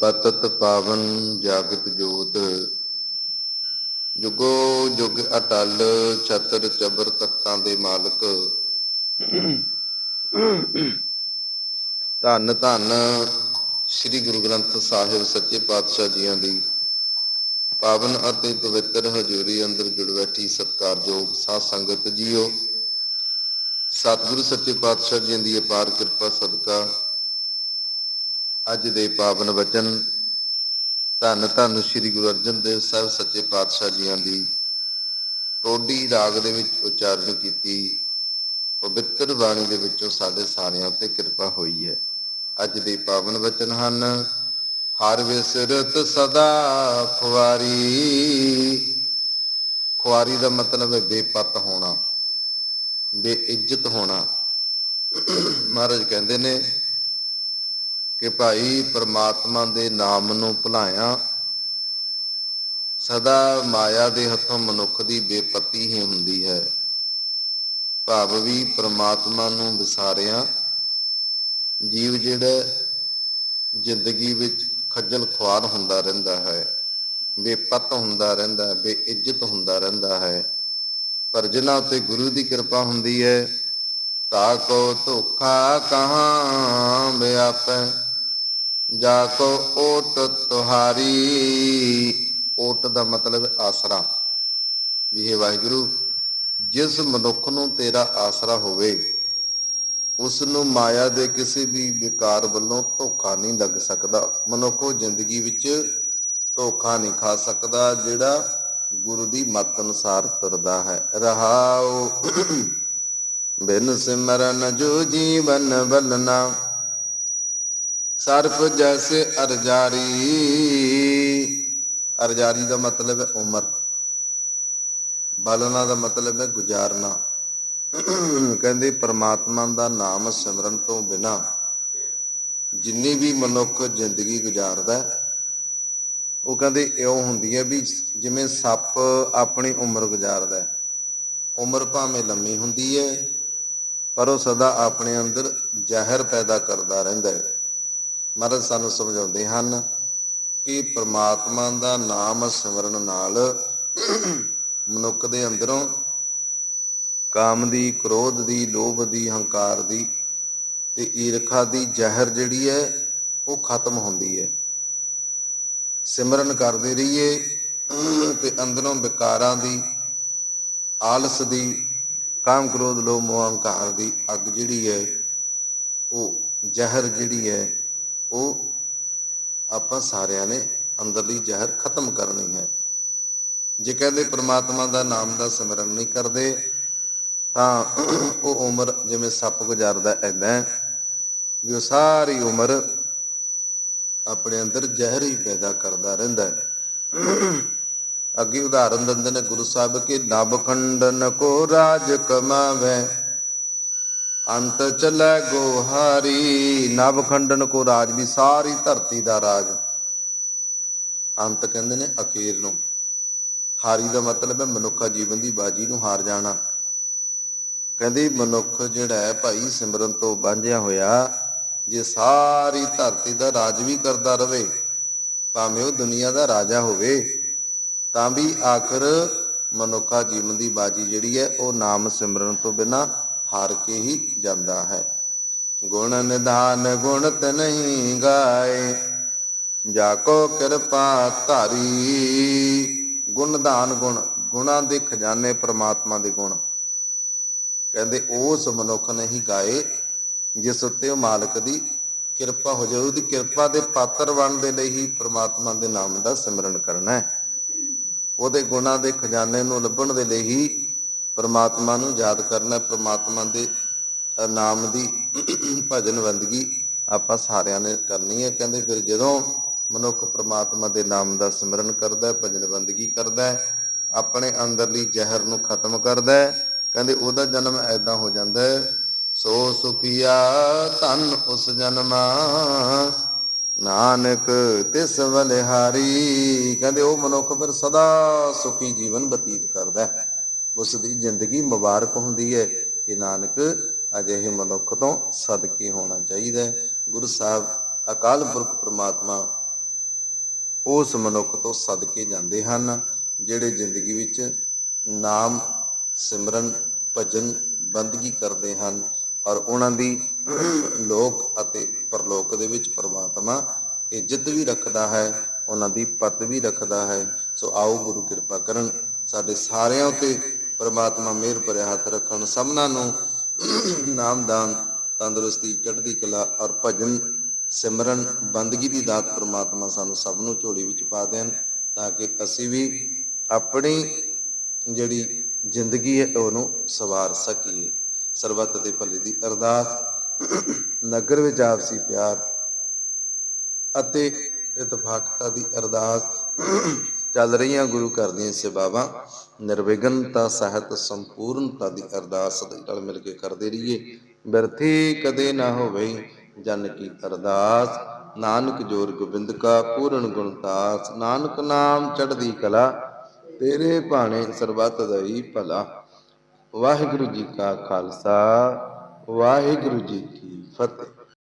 ਪਤਤ ਪਾਵਨ ਜਾਗਤ ਜੋਤ, ਜੁਗੋ ਜੁਗ ਅਟਲ ਛਤਰ ਚਬਰ ਤਖਤਾਂ ਦੇ ਮਾਲਕ। ਧੰਨ ਧੰਨ ਸ੍ਰੀ ਗੁਰੂ ਗ੍ਰੰਥ ਸਾਹਿਬ ਸੱਚੇ ਪਾਤਸ਼ਾਹ ਜੀਆਂ ਦੀ। ਪਾਵਨ ਅਤੇ ਪਵਿੱਤਰ ਹਜ਼ੂਰੀ ਅੰਦਰ ਜੁੜ ਬੈਠੀ ਸਤਿਕਾਰਯੋਗ ਸਾਧ ਸੰਗਤ ਜੀਓ, ਸਤਿਗੁਰੂ ਸੱਚੇ ਪਾਤਸ਼ਾਹ ਜੀ ਦੀ ਅਪਾਰ ਕਿਰਪਾ ਸਦਕਾ ਅੱਜ ਦੇ ਪਾਵਨ ਵਚਨ ਧੰਨ ਧੰਨ ਸ੍ਰੀ ਗੁਰੂ ਅਰਜਨ ਦੇਵ ਸਾਹਿਬ ਸੱਚੇ ਪਾਤਸ਼ਾਹ ਜੀਆਂ ਦੀ ਟੋਡੀ ਰਾਗ ਦੇ ਵਿੱਚ ਉਚਾਰਨ ਕੀਤੀ, ਪਵਿੱਤਰ ਬਾਣੀ ਦੇ ਵਿੱਚੋਂ ਸਾਡੇ ਸਾਰਿਆਂ ਤੇ ਕਿਰਪਾ ਹੋਈ ਹੈ। ਅੱਜ ਦੇ ਪਾਵਨ ਵਚਨ ਹਨ, ਹਰ ਵਿਸਰਤ ਸਦਾ ਖੁਆਰੀ। ਖੁਆਰੀ ਦਾ ਮਤਲਬ ਹੈ ਬੇਪਤ ਹੋਣਾ, ਬੇਇੱਜ਼ਤ ਹੋਣਾ। ਮਹਾਰਾਜ ਕਹਿੰਦੇ ਨੇ ਕਿ ਭਾਈ ਪਰਮਾਤਮਾ ਦੇ ਨਾਮ ਨੂੰ ਭੁਲਾਇਆ। ਸਦਾ ਮਾਇਆ ਦੇ ਹੱਥੋਂ ਮਨੁੱਖ ਦੀ ਬੇਪਤੀ ਹੀ ਹੁੰਦੀ ਹੈ। ਭਾਵ ਵੀ ਪਰਮਾਤਮਾ ਨੂੰ ਵਿਸਾਰਿਆ। ਜੀਵ ਜਿਹੜਾ ਜ਼ਿੰਦਗੀ ਵਿੱਚ ਖੱਜਲ ਖੁਆਰ ਹੁੰਦਾ ਰਹਿੰਦਾ ਹੈ, ਬੇਪਤ ਹੁੰਦਾ ਰਹਿੰਦਾ ਹੈ, ਬੇਇੱਜ਼ਤ ਹੁੰਦਾ ਰਹਿੰਦਾ ਹੈ। ਪਰ ਜਿਨ੍ਹਾਂ ਉਤੇ ਗੁਰੂ ਦੀ ਕਿਰਪਾ ਹੁੰਦੀ ਹੈ ਤਾਕੋ ਧੋਖਾ ਕਹਾਂ ਵਿਆਪੈ ਜਾ ਕੋ ਓਟ ਤੁਹਾਰੀ। ਓਟ ਦਾ ਮਤਲਬ ਆਸਰਾ। ਵੀ ਇਹ ਵਾਹਿਗੁਰੂ, ਜਿਸ ਮਨੁੱਖ ਨੂੰ ਤੇਰਾ ਆਸਰਾ ਹੋਵੇ ਉਸ ਨੂੰ ਮਾਇਆ ਦੇ ਕਿਸੇ ਵੀ ਵਿਕਾਰ ਵੱਲੋਂ ਧੋਖਾ ਨਹੀਂ ਲੱਗ ਸਕਦਾ। ਮਨੁੱਖ ਜ਼ਿੰਦਗੀ ਵਿੱਚ ਧੋਖਾ ਨਹੀਂ ਖਾ ਸਕਦਾ, ਜਿਹੜਾ ਗੁਰੂ ਦੀ ਮੱਤ ਅਨੁਸਾਰ ਤੁਰਦਾ ਹੈ। ਰਹਾਉ ਬਿਨ ਸਿਮਰਨ ਜੋ ਜੀਵਨ ਬਲਨਾ। ਸਰਪ ਜੈਸੇ ਅਰਜਾਰੀ। ਅਰਜਾਰੀ ਦਾ ਮਤਲਬ ਹੈ ਉਮਰ। ਬਲਨਾ ਦਾ ਮਤਲਬ ਹੈ ਗੁਜ਼ਾਰਨਾ। ਕਹਿੰਦੇ ਪ੍ਰਮਾਤਮਾ ਦਾ ਨਾਮ ਸਿਮਰਨ ਤੋਂ ਬਿਨਾ ਜਿੰਨੀ ਵੀ ਮਨੁੱਖ ਜ਼ਿੰਦਗੀ ਗੁਜ਼ਾਰਦਾ ਉਹ ਕਹਿੰਦੇ ਇਉਂ ਹੁੰਦੀ ਹੈ ਵੀ ਜਿਵੇਂ ਸੱਪ ਆਪਣੀ ਉਮਰ ਗੁਜ਼ਾਰਦਾ ਹੈ। ਉਮਰ ਭਾਵੇਂ ਲੰਮੀ ਹੁੰਦੀ ਹੈ, ਪਰ ਉਹ ਸਦਾ ਆਪਣੇ ਅੰਦਰ ਜ਼ਹਿਰ ਪੈਦਾ ਕਰਦਾ ਰਹਿੰਦਾ ਹੈ। ਮਹਾਰਾਜ ਸਾਨੂੰ ਸਮਝਾਉਂਦੇ ਹਨ ਕਿ ਪ੍ਰਮਾਤਮਾ ਦਾ ਨਾਮ ਸਿਮਰਨ ਨਾਲ ਮਨੁੱਖ ਦੇ ਅੰਦਰੋਂ ਕਾਮ ਦੀ, ਕ੍ਰੋਧ ਦੀ, ਲੋਭ ਦੀ, ਹੰਕਾਰ ਦੀ ਤੇ ਈਰਖਾ ਦੀ ਜ਼ਹਿਰ ਜਿਹੜੀ ਹੈ ਉਹ ਖਤਮ ਹੁੰਦੀ ਹੈ। ਸਿਮਰਨ ਕਰਦੇ ਰਹੀਏ ਤੇ ਅੰਦਰੋਂ ਵਿਕਾਰਾਂ ਦੀ, ਆਲਸ ਦੀ, ਕਾਮ, ਕ੍ਰੋਧ, ਲੋਭ, ਮੋਹ, ਹੰਕਾਰ ਦੀ ਅੱਗ ਜਿਹੜੀ ਹੈ ਉਹ ਜ਼ਹਿਰ ਜਿਹੜੀ ਹੈ ਉਹ ਆਪਾਂ ਸਾਰਿਆਂ ਨੇ ਅੰਦਰਲੀ ਜ਼ਹਿਰ ਖਤਮ ਕਰਨੀ ਹੈ। ਜੇ ਕਹਿੰਦੇ ਪ੍ਰਮਾਤਮਾ ਦਾ ਨਾਮ ਦਾ ਸਿਮਰਨ ਨਹੀਂ ਕਰਦੇ, ਤਾਂ ਉਹ ਉਮਰ ਜਿਵੇਂ ਸੱਪ ਗੁਜ਼ਾਰਦਾ ਐਦਾਂ ਵੀ ਉਹ ਸਾਰੀ ਉਮਰ ਆਪਣੇ ਅੰਦਰ ਜ਼ਹਿਰ ਹੀ ਪੈਦਾ ਕਰਦਾ ਰਹਿੰਦਾ ਹੈ। ਅੱਗੇ ਉਦਾਹਰਨ ਦਿੰਦੇ ਨੇ, ਗੁਰੂ ਸਾਹਿਬ ਕਿ ਨਭ ਖੰਡਨ ਕੋ ਰਾਜ ਕਮਾਵੇ। ਅੰਤ ਚੱਲੇ ਗੋਹਾਰੀ ਨਭ ਖੰਡਨ ਕੋ ਰਾਜ ਵੀ ਸਾਰੀ ਧਰਤੀ ਦਾ ਰਾਜ। ਅੰਤ ਕਹਿੰਦੇ ਨੇ ਅਖੀਰ ਨੂੰ। ਹਾਰੀ ਦਾ ਮਤਲਬ ਹੈ ਮਨੁੱਖਾ ਜੀਵਨ ਦੀ ਬਾਜੀ ਨੂੰ ਹਾਰ ਜਾਣਾ। ਕਹਿੰਦੇ ਮਨੁੱਖ ਜਿਹੜਾ ਹੈ ਭਾਈ ਸਿਮਰਨ ਤੋਂ ਵਾਂਝਿਆ ਹੋਇਆ, ਜੇ ਸਾਰੀ ਧਰਤੀ ਦਾ ਰਾਜ ਵੀ ਕਰਦਾ ਰਵੇ, ਭਾਵੇਂ ਉਹ ਦੁਨੀਆ ਦਾ ਰਾਜਾ ਹੋਵੇ, ਤਾਂ ਵੀ ਆਖਰ ਮਨੁੱਖਾ ਜੀਵਨ ਦੀ ਬਾਜੀ ਜਿਹੜੀ ਹੈ ਉਹ ਨਾਮ ਸਿਮਰਨ ਤੋਂ ਬਿਨਾ ਹਾਰ ਕੇ ਹੀ ਜਾਂਦਾ ਹੈ। ਗੁਣ ਨਿਧਾਨ ਗੁਣਤ ਨਹੀਂ ਗਾਏ, ਜਾ ਕੋ ਕਿਰਪਾ ਧਾਰੀ। ਗੁਣਦਾਨ ਗੁਣ, ਗੁਣਾਂ ਦੇ ਖਜ਼ਾਨੇ ਪ੍ਰਮਾਤਮਾ ਦੇ ਗੁਣ। ਕਹਿੰਦੇ, ਉਸ ਮਨੁੱਖ ਨੇ ਗਾਏ ਜਿਸ ਉੱਤੇ ਉਹ ਮਾਲਕ ਦੀ ਕਿਰਪਾ ਹੋ ਜਾਵੇ। ਉਹਦੀ ਕਿਰਪਾ ਦੇ ਪਾਤਰ ਬਣਨ ਦੇ ਲਈ ਹੀ ਪ੍ਰਮਾਤਮਾ ਦੇ ਨਾਮ ਦਾ ਸਿਮਰਨ ਕਰਨਾ ਹੈ। ਉਹਦੇ ਗੁਣਾ ਦੇ ਖਜ਼ਾਨੇ ਨੂੰ ਲੱਭਣ ਦੇ ਲਈ ਹੀ ਪ੍ਰਮਾਤਮਾ ਨੂੰ ਯਾਦ ਕਰਨਾ ਹੈ। ਪ੍ਰਮਾਤਮਾ ਦੇ ਨਾਮ ਦੀ ਭਜਨ ਬੰਦਗੀ ਆਪਾਂ ਸਾਰਿਆਂ ਨੇ ਕਰਨੀ ਹੈ ਕਹਿੰਦੇ ਫਿਰ ਜਦੋਂ ਮਨੁੱਖ ਪ੍ਰਮਾਤਮਾ ਦੇ ਨਾਮ ਦਾ ਸਿਮਰਨ ਕਰਦਾ ਹੈ ਭਜਨ ਬੰਦਗੀ ਕਰਦਾ ਹੈ, ਆਪਣੇ ਅੰਦਰਲੀ ਜ਼ਹਿਰ ਨੂੰ ਖਤਮ ਕਰਦਾ ਹੈ, ਕਹਿੰਦੇ ਉਹਦਾ ਜਨਮ ਐਦਾਂ ਹੋ ਜਾਂਦਾ ਹੈ, ਸੋ ਸੁਖੀਆ ਧਨ ਉਸ ਜਨਮਾ, ਨਾਨਕ ਤਿਸ ਬਲਿਹਾਰੀ ਕਹਿੰਦੇ ਉਹ ਮਨੁੱਖ ਫਿਰ ਸਦਾ ਸੁਖੀ ਜੀਵਨ ਬਤੀਤ ਕਰਦਾ ਹੈ ਉਸ ਦੀ ਜ਼ਿੰਦਗੀ ਮੁਬਾਰਕ ਹੁੰਦੀ ਹੈ। ਕਿ ਨਾਨਕ, ਅਜਿਹੇ ਮਨੁੱਖ ਤੋਂ ਸਦਕੇ ਹੋਣਾ ਚਾਹੀਦਾ ਹੈ। ਗੁਰੂ ਸਾਹਿਬ, ਅਕਾਲ ਪੁਰਖ ਪ੍ਰਮਾਤਮਾ ਉਸ ਮਨੁੱਖ ਤੋਂ ਸਦਕੇ ਜਾਂਦੇ ਹਨ, ਜਿਹੜੇ ਜ਼ਿੰਦਗੀ ਵਿੱਚ ਨਾਮ, ਸਿਮਰਨ, ਭਜਨ, ਬੰਦਗੀ ਕਰਦੇ ਹਨ ਔਰ ਉਹਨਾਂ ਦੀ ਲੋਕ ਅਤੇ ਪਰਲੋਕ ਦੇ ਵਿੱਚ ਪ੍ਰਮਾਤਮਾ ਇੱਜ਼ਤ ਵੀ ਰੱਖਦਾ ਹੈ, ਉਹਨਾਂ ਦੀ ਪਤ ਵੀ ਰੱਖਦਾ ਹੈ। ਸੋ ਆਓ ਗੁਰੂ ਕਿਰਪਾ ਕਰਨ, ਸਾਡੇ ਸਾਰਿਆਂ ਉਤੇ ਪ੍ਰਮਾਤਮਾ ਮਿਹਰ ਭਰਿਆ ਹੱਥ ਰੱਖਣ, ਸਭਨਾਂ ਨੂੰ ਨਾਮਦਾਨ ਤੰਦਰੁਸਤੀ, ਚੜ੍ਹਦੀ ਕਲਾ ਔਰ ਭਜਨ ਸਿਮਰਨ, ਬੰਦਗੀ ਦੀ ਦਾਤ ਪ੍ਰਮਾਤਮਾ ਸਾਨੂੰ ਸਭ ਨੂੰ ਝੋਲੀ ਵਿੱਚ ਪਾ ਦੇਣ ਤਾਂ ਕਿ ਅਸੀਂ ਵੀ ਆਪਣੀ ਜਿਹੜੀ ਜ਼ਿੰਦਗੀ ਹੈ ਉਹਨੂੰ ਸਵਾਰ ਸਕੀਏ। ਸਰਬੱਤ ਦੇ ਭਲੇ ਦੀ ਅਰਦਾਸ, ਨਗਰ ਵਿੱਚ ਆਪਸੀ ਪਿਆਰ ਅਤੇ ਇਤਫਾਕਤਾ ਦੀ ਅਰਦਾਸ ਚੱਲ ਰਹੀਆਂ ਗੁਰੂ ਘਰ ਦੀਆਂ ਸੇਵਾਵਾਂ, ਨਿਰਵਿਘਨਤਾ, ਸਹਿਤ ਸੰਪੂਰਨਤਾ ਦੀ ਅਰਦਾਸ ਸਦਾ ਨਾਲ ਮਿਲ ਕੇ ਕਰਦੇ ਰਹੀਏ। ਬਿਰਥੀ ਕਦੇ ਨਾ ਹੋਵੇ ਜਨ ਕੀ ਅਰਦਾਸ। ਨਾਨਕ ਜੋਰ ਗੋਬਿੰਦ ਕਾ ਪੂਰਨ ਗੁਣਤਾਸ ਨਾਨਕ ਨਾਮ ਚੜ੍ਹਦੀ ਕਲਾ, ਤੇਰੇ ਭਾਣੇ ਸਰਬੱਤ ਦਾ ਹੀ ਭਲਾ। ਵਾਹਿਗੁਰੂ ਜੀ ਕਾ ਖਾਲਸਾ, ਵਾਹਿਗੁਰੂ ਜੀ ਕੀ ਫਤਿਹ।